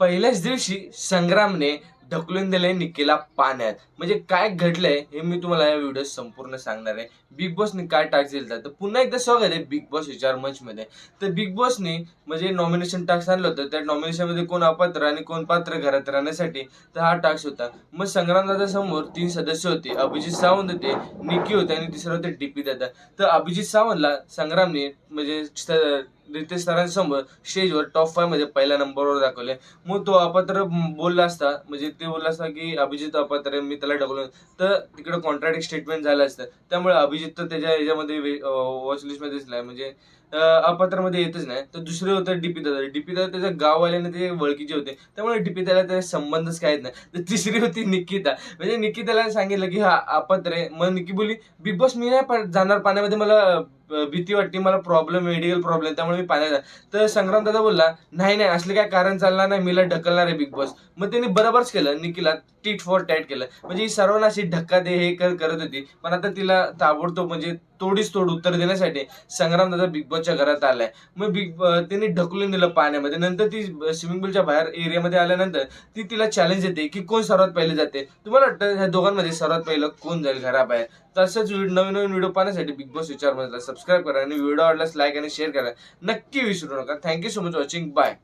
पहिल्याच दिवशी संग्रामने ढकलून दिले निकीला पाण्यात. म्हणजे काय घडलंय हे मी तुम्हाला या व्हिडिओ संपूर्ण सांगणार आहे. बिग बॉसने काय टास्क दिला तर पुन्हा एकदा स्वागत आहे बिग बॉस विचार मंच मध्ये. तर बिग बॉसने म्हणजे नॉमिनेशन टास्क आणलं होतं. त्या नॉमिनेशनमध्ये कोण अपात्र आणि कोण पात्र घरात राहण्यासाठी? तर हा टास्क होता. मग संग्रामदादा समोर तीन सदस्य होते. अभिजित सावंत होते निकी होते आणि तिसरं होते डीपी दादा. तर अभिजित सावंतला संग्रामने म्हणजे स- रितेश सरांसमोर स्टेजवर टॉप फायमध्ये पहिल्या नंबरवर दाखवले. मग तो अपात्र बोलला असता म्हणजे ते बोलला असता की अभिजित अपात्र आहे, मी त्याला ढकलून तर तिकडे कॉन्ट्रॅक्ट स्टेटमेंट झालं असतं. त्यामुळे अभिजित तर त्याच्या याच्यामध्ये वॉच नाही म्हणजे अं, अपात्रमध्ये येतच नाही. तर दुसरे होतं डीपी दादा. डीपी दादा त्याच्या गाववाल्याने ते वळखीचे होते. त्यामुळे डीपी दादा त्याचा संबंधच काहीच नाही. तर तिसरी होती निकिता. म्हणजे निकिताला सांगितलं की हा अपात्र. आहे मग निकी बोलली बिग बॉस मी नाही जाणार पाण्यामध्ये मला भीती वाटते मला प्रॉब्लेम मेडिकल प्रॉब्लेम त्यामुळे मी पाण्यात तर संग्राम दादा बोलला नाही नाही असले काय कारण चालणार नाही मीला ढकलणार आहे बिग बॉस मग त्यांनी बरोबरच केलं निकिला टीट फॉर टॅट केलं. म्हणजे ही सर्वांना अशी धक्का दे हे कर करत होती. पण आता तिला ताबडतोब म्हणजे तोडीस तोड उत्तर देण्यासाठी संग्राम दादा बिग बॉसच्या घरात आलाय. मग बिग त्यांनी ढकलून दिलं पाण्यामध्ये. नंतर ती स्विमिंग पूलच्या बाहेर एरियामध्ये आल्यानंतर ती तिला चॅलेंज येते की कोण सर्वात पहिले जाते. तुम्हाला वाटतं ह्या दोघांमध्ये सर्वात पहिलं कोण जाईल घराबाहेर? तसंच नवीन नवीन व्हिडिओ पाहण्यासाठी बिग बॉस विचार सबस्क्राईब करा आणि व्हिडिओ आवडल्यास लाईक आणि शेअर करा. नक्की विसरू नका. Thank you so much watching bye